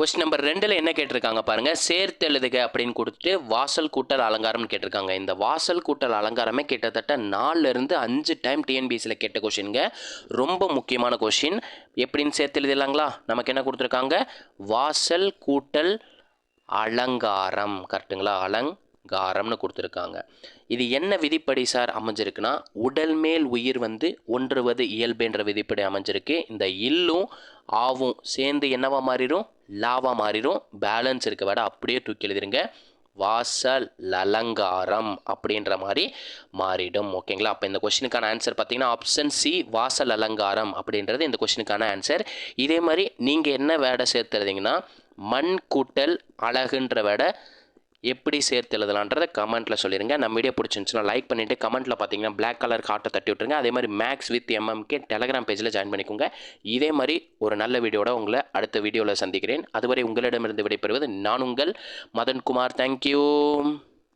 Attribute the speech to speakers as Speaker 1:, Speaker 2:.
Speaker 1: Question number ரெண்டில் என்ன கேட்டிருக்காங்க பாருங்கள் சேர்த்தெழுதுக அப்படின்னு கொடுத்துட்டு வாசல் கூட்டல் அலங்காரம்னு கேட்டிருக்காங்க. இந்த வாசல் கூட்டல் அலங்காரமே கிட்டத்தட்ட நாலுலேருந்து அஞ்சு டைம் டிஎன்பிஎஸ்சியில் கேட்ட கொஷினுங்க ரொம்ப முக்கியமான கொஷின் எப்படின்னு சேர்த்து எழுதிடலாங்களா நமக்கு என்ன கொடுத்துருக்காங்க? வாசல் கூட்டல் அலங்காரம். கரெக்டுங்களா அலங்காரம்னு கொடுத்துருக்காங்க. இது என்ன விதிப்படி சார் அமைஞ்சிருக்குன்னா உடல் மேல் உயிர் வந்து ஒன்றுவது இயல்புன்ற விதிப்படி அமைஞ்சிருக்கு. இந்த இல்லும் ஆவும் சேர்ந்து என்னவா மாறிடும்? லாவாக மாறிடும் பேலன்ஸ் இருக்க விட அப்படியே தூக்கி எழுதிருங்க. வாசல் அலங்காரம் அப்படின்ற மாதிரி மாறிடும். ஓகேங்களா அப்போ இந்த கொஷினுக்கான ஆன்சர் பார்த்தீங்கன்னா ஆப்ஷன் சி வாசல் அலங்காரம் அப்படின்றது இந்த கொஷினுக்கான ஆன்சர் இதே மாதிரி நீங்கள் என்ன வேடை சேர்த்துறதிங்கன்னா மண் கூட்டல் அழகுன்ற வேடை எப்படி சேர்த்து எழுதலான்றத கமெண்ட்டில் சொல்லிடுங்க நம்ம வீடியோ பிடிச்சிருந்துச்சுன்னா லைக் பண்ணிவிட்டு கமெண்ட்டில் பார்த்தீங்கன்னா பிளாக் கலர் காட்டை தட்டி விட்டுருங்க. அதே மாதிரி மேக்ஸ் வித் எம்எம்கே டெலகிராம் பேஜில் ஜாயின் பண்ணிக்கோங்க. இதே மாதிரி ஒரு நல்ல வீடியோட உங்களை அடுத்த வீடியோவில் சந்திக்கிறேன். அதுவரை உங்களிடமிருந்து விடைபெறுவது நான் உங்கள் மதன்குமார். தேங்க்யூ